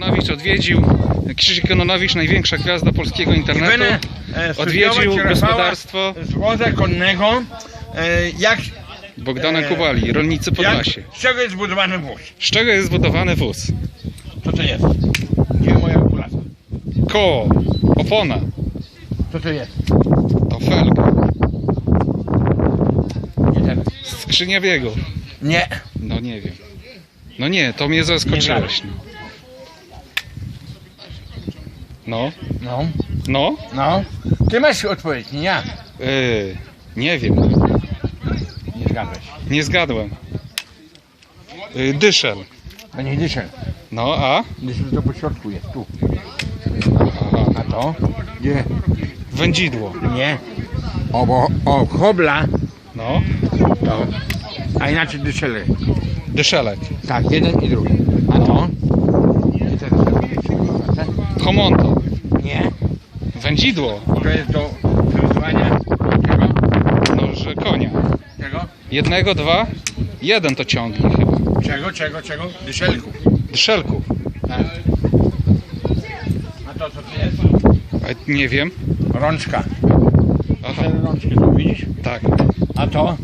Kononowicz odwiedził, Krzysiek Kononowicz, największa gwiazda polskiego internetu. E, Odwiedził gospodarstwo z woza konnego. E, jak, Bogdana e, Kubali, rolnicy jak, Podlasie. z czego jest zbudowany wóz? Z czego jest zbudowany wóz? Co to jest? Gdzie moja kulaska? Koło, opona, Co to jest? to felga, Nie ten. skrzynia biegów. Nie. No nie wiem. No nie, to mnie zaskoczyłeś. No. No, No, no, no. Ty masz odpowiedź, nie ja. yy, nie wiem, Nie zgadłeś. nie zgadłem. Yy, dyszel. To nie dyszel. No, a? Dyszel to po środku jest, tu. A to? Gdzie? Wędzidło. Nie. O, bo, o, hobla. No, To. A inaczej dyszele. dyszelek. Tak, jeden i drugi. A to? I to jest Homonto. Nie. Wędzidło. To jest do wyrywania czego? No, że konia. Czego? Jednego, dwa, jeden to ciągnie chyba. Czego, czego, czego? Dyszelku. Dyszelków. Tak. A to co to jest? A, nie wiem. Rączka. Aha, Cztery rączki tu widzisz? tak. A to?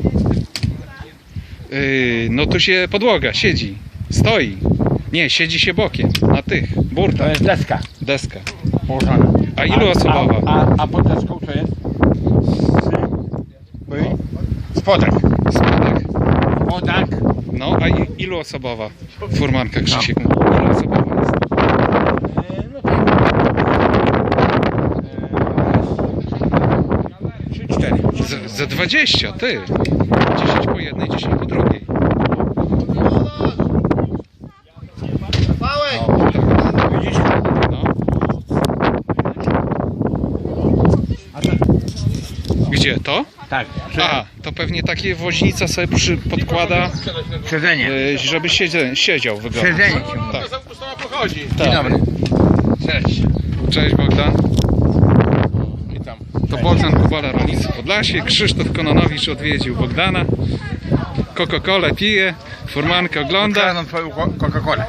Yy, no tu się podłoga siedzi. Stoi. Nie, siedzi się bokiem. Na tych. To Burta. jest deska Deska. Położona. A ilu osobowa? A, a, a pod deską co jest? Oj. Spodek. Spodek. Spodek. No, a i, ilu osobowa? Furmanka Krzysiek. Ilu osobowa jest? E, no tak. E, Trzy, cztery. Ze, ze 20, ty. 10 po jednej, 10 po drugiej. No, widzisz? No. A to? Gdzie to? Tak. A, to pewnie takie woźnica sobie przy, podkłada, Siedzenie. yy, żeby siedzie, siedział wygodnie. Siedzenie. Tak. Dzień tak. dobry. Cześć. Cześć Bogdan. Witam. To Bogdan Kubala, rolnicy Podlasie. Krzysztof Kononowicz odwiedził Bogdana. Coca-Colę pije, furmankę ogląda. Twoją Coca-Colę.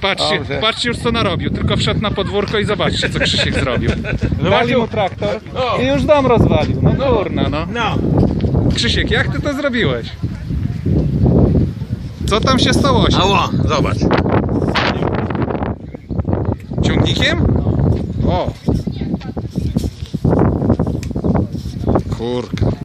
Patrzcie, Dobrze. patrzcie już co narobił. Tylko wszedł na podwórko i zobaczcie co Krzysiek zrobił. Dali mu traktor i już dom rozwalił. No kurna no. No. Krzysiek, jak ty to zrobiłeś? Co tam się stało? Ała, zobacz. Ciągnikiem? O! Kurka.